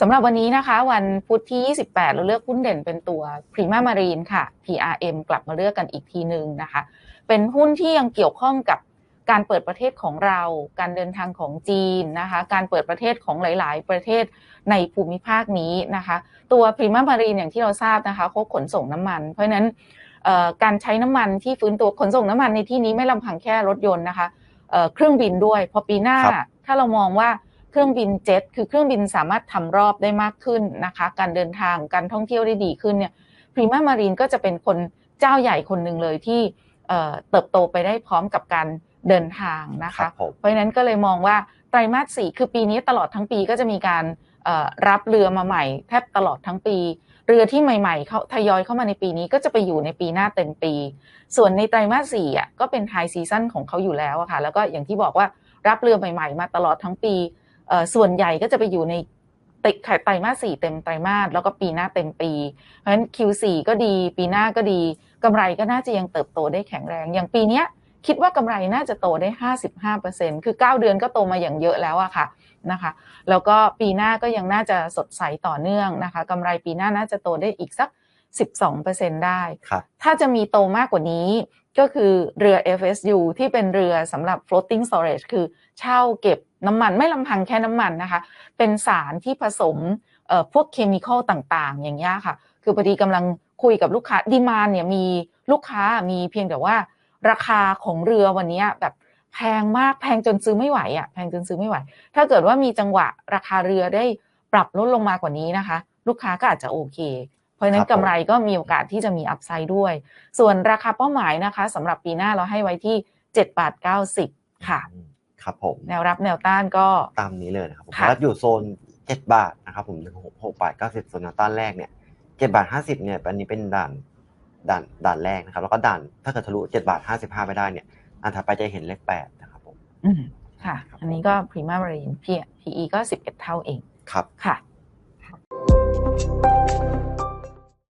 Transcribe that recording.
สำหรับวันนี้นะคะ วันพุธที่ 28 เราเลือกหุ้นเด่นเป็นตัว Prima Marine ค่ะ PRM กลับมาเลือกกันอีกทีหนึ่งนะคะ เป็นหุ้นที่ยังเกี่ยวข้องกับการเปิดประเทศของเรา การเดินทางของจีนนะคะ การเปิดประเทศของหลาย ๆ ประเทศในภูมิภาคนี้นะคะ ตัว Prima Marine อย่างที่เราทราบนะคะเขาขนส่งน้ำมัน เพราะฉะนั้นการใช้น้ำมันที่ฟื้นตัวขนส่งน้ำมันในที่นี้ไม่ลำพังแค่รถยนต์นะคะเครื่องบินด้วย พอปีหน้าถ้าเรามองว่า เครื่องบินเจ็ตคือเครื่องบินสามารถทำรอบได้มากขึ้นนะคะ การเดินทางการท่องเที่ยวได้ดีขึ้นเนี่ยพรีมามารีนก็จะเป็นคนเจ้าใหญ่คนหนึ่งเลยที่เติบโตไปได้พร้อมกับการเดินทางนะคะเพราะฉะนั้นก็เลยมองว่าไตรมาสสี่คือปีนี้ตลอดทั้งปีก็จะมีการรับเรือมาใหม่ แทบตลอดทั้งปี เรือที่ใหม่ๆเขาทยอยเข้ามาในปีนี้ก็จะไปอยู่ในปีหน้าเต็มปี ส่วนในไตรมาสสี่อะก็เป็นไฮซีซั่นของเขาอยู่แล้วอะค่ะแล้วก็อย่างที่บอกว่ารับเรือใหม่ ๆ มาตลอดทั้งปี ส่วนใหญ่ก็จะไปอยู่ในติดไตรมาสสี่เต็มไตรมาสแล้วก็ปีหน้าเต็มปี เพราะฉะนั้น Q4 ก็ดี ปีหน้าก็ดีกำไรก็น่าจะยังเติบโตได้แข็งแรง อย่างปีนี้คิดว่ากำไรน่าจะโตได้ 55%คือ 9 เดือนก็โตมาอย่างเยอะแล้วอะค่ะนะคะ แล้วก็ปีหน้าก็ยังน่าจะสดใสต่อเนื่องนะคะกำไรปีหน้าน่าจะโตได้อีกสัก 12%ได้ ถ้าจะมีโตมากกว่านี้ก็คือเรือ FSU ที่เป็นเรือสำหรับ floating storage คือเช่าเก็บ น้ำมันไม่ลำพังแค่น้ำมันนะคะ เป็นสารที่ผสมพวกเคมีคอลต่างๆ อย่างเงี้ยค่ะ คือพอดีกำลังคุยกับลูกค้าดีมานเนี่ยมีลูกค้ามีเพียงแต่ว่า ราคาของเรือวันนี้แบบแพงมากแพงจนซื้อไม่ไหวอะแพงจนซื้อไม่ไหว ถ้าเกิดว่ามีจังหวะราคาเรือได้ปรับลดลงมากว่านี้นะคะ ลูกค้าก็อาจจะโอเค เพราะฉะนั้นกำไรก็มีโอกาสที่จะมีอัพไซด์ด้วย ส่วนราคาเป้าหมายนะคะสำหรับปีหน้าเราให้ไว้ที่7บาท90 ค่ะ ครับผมแนวรับแนวต้านก็ตามนี้เลยนะครับผมรับอยู่โซนเจ็ดบาทนะครับผมหกหกบาทเก้าสิบโซนแนวต้านแรกเนี่ยเจ็ดบาทห้าสิบเนี่ยอันนี้เป็นด่านด่านด่านแรกนะครับ แล้วก็ด่านถ้าเกิดทะลุเจ็ดบาทห้าสิบห้าไปได้เนี่ย อันถัดไปจะเห็นเลขแปดนะครับผมอืมค่ะ อันนี้ก็พรีมา m ารีนพีพีอีก็สิบเอ็ดเท่าเองครับค่ะ